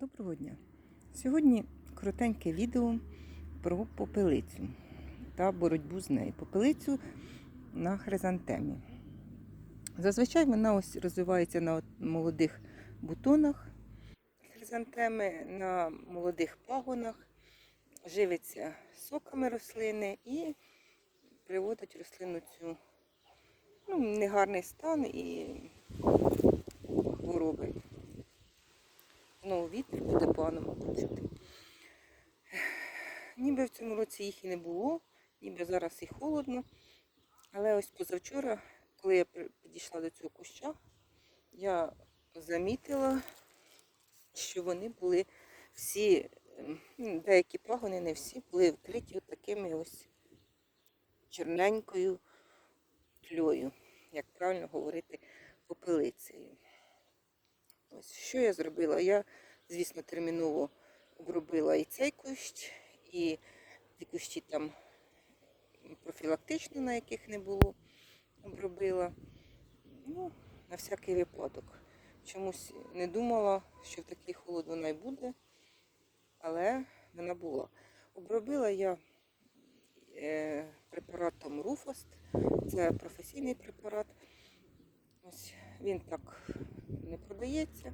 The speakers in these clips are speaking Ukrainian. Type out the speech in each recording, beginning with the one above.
Доброго дня! Сьогодні коротеньке відео про попелицю та боротьбу з нею. Попелицю на хризантемі. Зазвичай вона ось розвивається на молодих бутонах хризантеми, на молодих пагонах, живиться соками рослини і приводить рослину цю ну, негарний стан і хвороби. Ну, вітер буде погано чути. Ніби в цьому році їх і не було, ніби зараз і холодно. Але ось позавчора, коли я підійшла до цього куща, я замітила, що вони були всі, ем, ну, деякі пагони, не всі, були вкриті такими ось чорненькою тльою, як правильно говорити, попелицею. Ось що я зробила? Я, звісно, терміново обробила і цей кущ, і ті кущі там профілактично, на яких не було, обробила. Ну, на всякий випадок. Чомусь не думала, що в такий холод вона й буде, але вона була. Обробила я е, препаратом Руфост. Це професійний препарат. Ось він так не продається.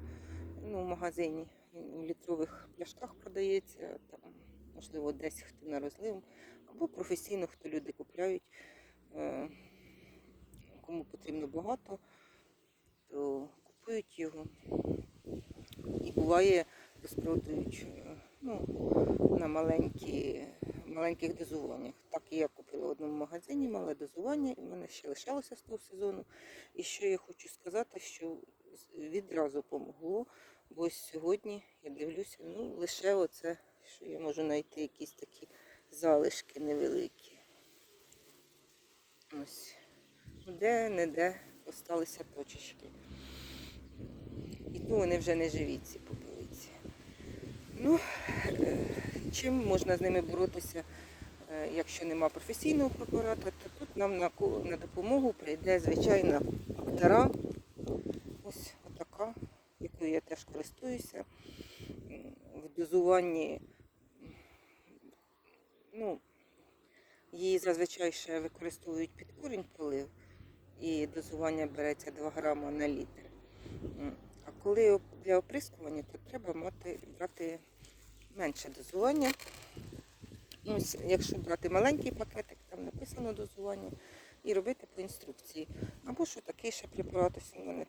Ну, в магазині у літрових пляшках продається, там, можливо, десь хто на розлив, або професійно, хто люди купляють. Е, Кому потрібно багато, то купують його. І буває розпродають ну, на маленькі, маленьких дозуваннях. Так і я купила в одному магазині мале дозування, і в мене ще лишалося з того сезону. І що я хочу сказати, що відразу помогло, бо сьогодні я дивлюся, ну лише оце, що я можу знайти якісь такі залишки невеликі. Ось. Де-не-де осталися точечки. І то вони вже не живі, ці попелиці. Ну, е, чим можна з ними боротися, е, якщо нема професійного препарату, то тут нам на, допомогу прийде звичайна актара. Якою я теж користуюся. В дозуванні, ну, її зазвичай ще використовують під корінь полив, і дозування береться 2 грама на літр. А коли для оприскування, то треба мати, брати менше дозування. Ну, якщо брати маленький пакетик, там написано дозування, і робити по інструкції. Або що такий ще препарат, ось у мене.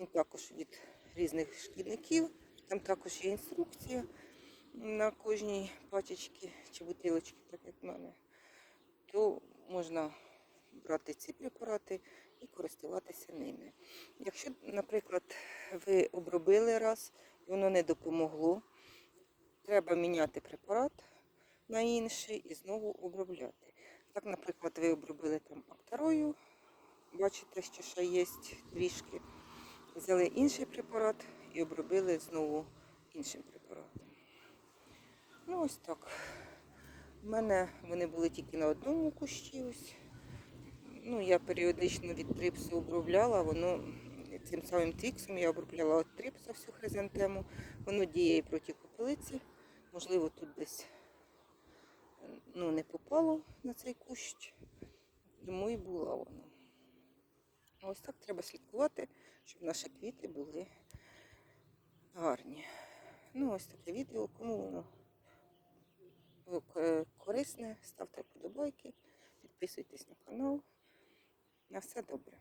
Він також від різних шкідників. Там також є інструкція на кожній пачечці чи бутилочці, так як в мене. То можна брати ці препарати і користуватися ними. Якщо, наприклад, ви обробили раз і воно не допомогло, треба міняти препарат на інший і знову обробляти. Так, наприклад, ви обробили там акторою, бачите, що ще є трішки. Взяли інший препарат і обробили знову іншим препаратом. Ну, ось так. У мене вони були тільки на одному кущі. Ось. Ну, я періодично від трипсу обробляла, воно цим самим твіксом я обробляла від трипса всю хризантему. Воно діє і проти попелиці. Можливо, тут десь ну, не попало на цей кущ, тому і була вона. Ось так треба слідкувати, щоб наші квіти були гарні. Ну, ось таке відео, кому воно е, корисне, ставте вподобайки, підписуйтесь на канал. На все добре.